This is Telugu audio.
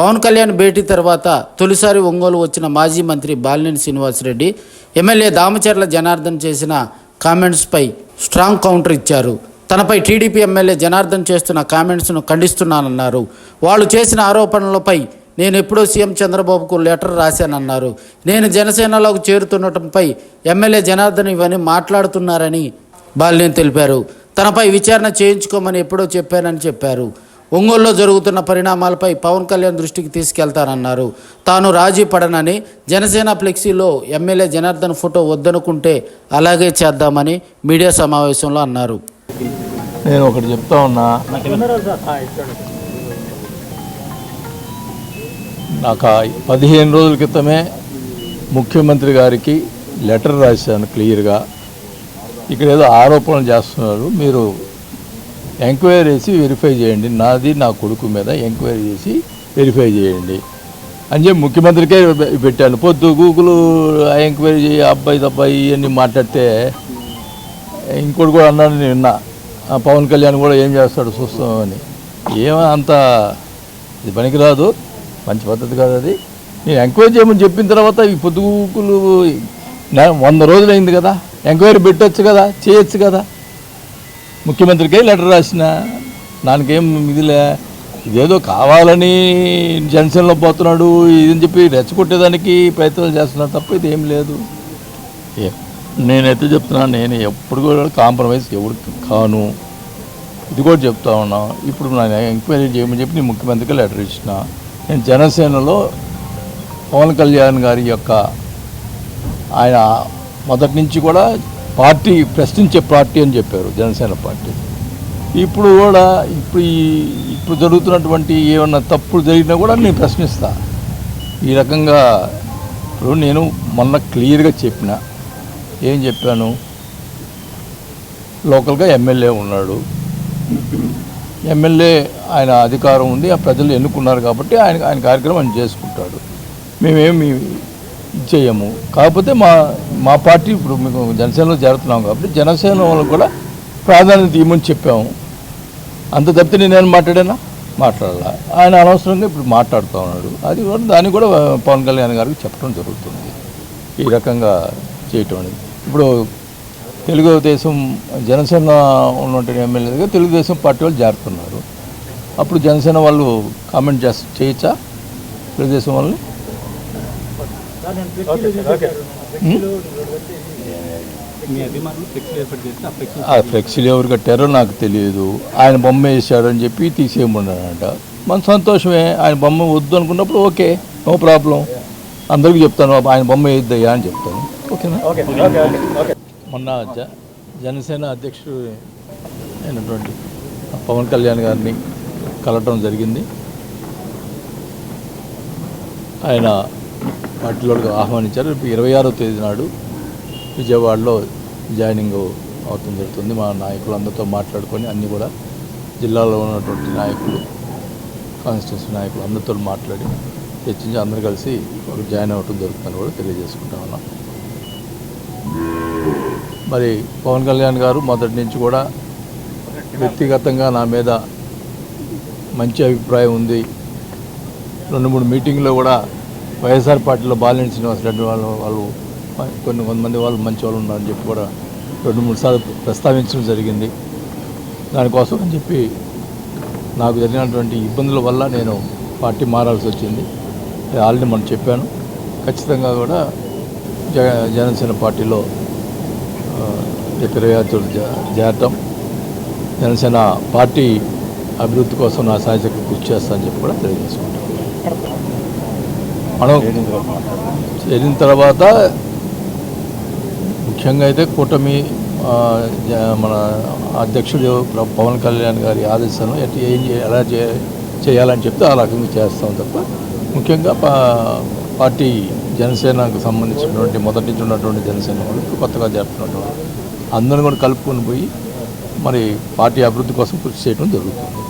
పవన్ కళ్యాణ్ భేటీ తర్వాత తొలిసారి ఒంగోలు వచ్చిన మాజీ మంత్రి బాలినేని శ్రీనివాసరెడ్డి ఎమ్మెల్యే దామచర్ల జనార్దన్ చేసిన కామెంట్స్పై స్ట్రాంగ్ కౌంటర్ ఇచ్చారు. తనపై టీడీపీ ఎమ్మెల్యే జనార్దన్ చేస్తున్న కామెంట్స్ను ఖండిస్తున్నానన్నారు. వాళ్ళు చేసిన ఆరోపణలపై నేను ఎప్పుడో సీఎం చంద్రబాబుకు లెటర్ రాశానన్నారు. నేను జనసేనలోకి చేరుతుండటంపై ఎమ్మెల్యే జనార్దన్ ఇవన్నీ మాట్లాడుతున్నారని బాలినేని తెలిపారు. తనపై విచారణ చేయించుకోమని ఎప్పుడో చెప్పానని చెప్పారు. ఒంగోలులో జరుగుతున్న పరిణామాలపై పవన్ కళ్యాణ్ దృష్టికి తీసుకెళ్తానన్నారు. తాను రాజీ పడనని జనసేన ఫ్లెక్సీలో ఎమ్మెల్యే జనార్దన్ ఫోటో వద్దనుకుంటే అలాగే చేద్దామని మీడియా సమావేశంలో అన్నారు. నేను ఒకటి చెప్తా ఉన్నా. నాకు పదిహేను రోజుల క్రితమే ముఖ్యమంత్రి గారికి లెటర్ రాశాను క్లియర్గా. ఇక్కడ ఏదో ఆరోపణలు చేస్తున్నారు. మీరు ఎంక్వైరీ చేసి వెరిఫై చేయండి. నాది నా కొడుకు మీద ఎంక్వైరీ చేసి వెరిఫై చేయండి. అని చెప్పి ముఖ్యమంత్రికే పెట్టాను. పొద్దు గూగుల్ ఎంక్వైరీ చేయి అబ్బాయి అబ్బాయి ఇవన్నీ మాట్లాడితే ఇంకోటి కూడా అన్నాడు నేను పవన్ కళ్యాణ్ కూడా ఏం చేస్తాడు చూస్తామని ఏమో అంత ఇది పనికిరాదు. మంచి పద్ధతి కాదు అది. నేను ఎంక్వైరీ చేయమని చెప్పిన తర్వాత ఈ పొద్దుగుకులు వంద రోజులు అయింది కదా. ఎంక్వైరీ పెట్టచ్చు కదా చేయొచ్చు కదా. ముఖ్యమంత్రికే లెటర్ రాసిన దానికేం ఇదిలే ఇదేదో కావాలని జనసేనలో పోతున్నాడు ఇదని చెప్పి రెచ్చగొట్టేదానికి ప్రయత్నాలు చేస్తున్నాడు తప్ప ఇది ఏం లేదు. నేనైతే చెప్తున్నాను నేను ఎప్పుడు కూడా కాంప్రమైజ్ ఎవరికి కాను. ఇది కూడా చెప్తా ఉన్నా ఇప్పుడు నేను ఎంక్వైరీ చేయమని చెప్పి నేను ముఖ్యమంత్రికి లెటర్ ఇచ్చిన నేను జనసేనలో పవన్ కళ్యాణ్ గారి యొక్క ఆయన మొదటి నుంచి కూడా పార్టీ ప్రశ్నించే పార్టీ అని చెప్పారు జనసేన పార్టీ. ఇప్పుడు కూడా ఇప్పుడు ఈ ఇప్పుడు జరుగుతున్నటువంటి ఏమన్నా తప్పులు జరిగినా కూడా నేను ప్రశ్నిస్తా. ఈ రకంగా ఇప్పుడు నేను మొన్న క్లియర్గా చెప్పిన ఏం చెప్పాను? లోకల్గా ఎమ్మెల్యే ఉన్నాడు. ఎమ్మెల్యే ఆయన అధికారం ఉంది ఆ ప్రజలు ఎన్నుకున్నారు కాబట్టి ఆయన ఆయన కార్యక్రమం చేసుకుంటాడు. మేమేమి చేయము. కాకపోతే మా మా పార్టీ ఇప్పుడు మేము జనసేనలో చేరుతున్నాం కాబట్టి జనసేన వాళ్ళకు కూడా ప్రాధాన్యత ఇవ్వమని చెప్పాము. అంత తప్పితే నేనేం మాట్లాడానా? మాట్లాడాల. ఆయన అనవసరంగా ఇప్పుడు మాట్లాడుతూ ఉన్నాడు. అది కూడా దాన్ని కూడా పవన్ కళ్యాణ్ గారికి చెప్పడం జరుగుతుంది. ఈ రకంగా చేయటం. అనేది ఇప్పుడు తెలుగుదేశం జనసేన ఉన్నటువంటి ఎమ్మెల్యేగా తెలుగుదేశం పార్టీ వాళ్ళు చేరుతున్నారు అప్పుడు జనసేన వాళ్ళు కామెంట్ చేస్త చేయొచ్చా? తెలుగుదేశం వాళ్ళని మీ అభిమానులు ఫ్లెక్సీ ఏర్పాటు చేస్తే ఆ ఫ్లెక్సీ ఆ ఫ్లెక్సీలు ఎవరు కట్టారో నాకు తెలియదు. ఆయన బొమ్మ వేసాడని చెప్పి తీసేయమన్నాడంట. మన సంతోషమే ఆయన బొమ్మ వద్దు అనుకున్నప్పుడు ఓకే నో ప్రాబ్లం. అందరికీ చెప్తాను ఆయన బొమ్మ వేయద్దయ్యా అని చెప్తాను. ఓకేనా? మొన్న జ జనసేన అధ్యక్షుడు అయినటువంటి పవన్ కళ్యాణ్ గారిని కలవటం జరిగింది. ఆయన పార్టీలోకి ఆహ్వానించారు. రేపు ఇరవై ఆరో తేదీ నాడు విజయవాడలో జాయినింగ్ అవుతుంది జరుగుతుంది. మా నాయకులందరితో మాట్లాడుకొని అన్నీ కూడా జిల్లాలో ఉన్నటువంటి నాయకులు కాన్స్టిట్యూన్సీ నాయకులు అందరితో మాట్లాడి చర్చించి అందరూ కలిసి ఒక జాయిన్ అవ్వటం జరుగుతుందని కూడా తెలియజేసుకుంటా ఉన్నాం. మరి పవన్ కళ్యాణ్ గారు మొదటి నుంచి కూడా వ్యక్తిగతంగా నా మీద మంచి అభిప్రాయం ఉంది. రెండు మూడు మీటింగ్లో కూడా వైఎస్ఆర్ పార్టీలో బాలినేని శ్రీనివాస్ రెడ్డి వాళ్ళు వాళ్ళు కొన్ని కొంతమంది వాళ్ళు మంచి వాళ్ళు ఉన్నారని చెప్పి కూడా రెండు మూడు సార్లు ప్రస్తావించడం జరిగింది. దానికోసం అని చెప్పి నాకు జరిగినటువంటి ఇబ్బందుల వల్ల నేను పార్టీ మారాల్సి వచ్చింది. ఆల్రెడీ మనం చెప్పాను. ఖచ్చితంగా కూడా జగ జనసేన పార్టీలో ఆ, జా- చేరటం. జనసేన పార్టీ అభివృద్ధి కోసం నా సాయశక్తి కృషి చేస్తానని చెప్పి కూడా తెలియజేసుకుంటాను మనం చేరిన తర్వాత ముఖ్యంగా అయితే కూటమి మన అధ్యక్షుడు పవన్ కళ్యాణ్ గారి ఆదేశాలను ఎట్ ఏం ఎలా చే చేయాలని చెప్తే ఆ రకంగా చేస్తాం తప్ప ముఖ్యంగా పా పార్టీ జనసేనకు సంబంధించినటువంటి మొదటి నుంచి ఉన్నటువంటి జనసేన వాళ్ళు కొత్తగా జరుపుతున్నటువంటి అందరం కూడా కలుపుకొని పోయి మరి పార్టీ అభివృద్ధి కోసం కృషి చేయడం జరుగుతుంది.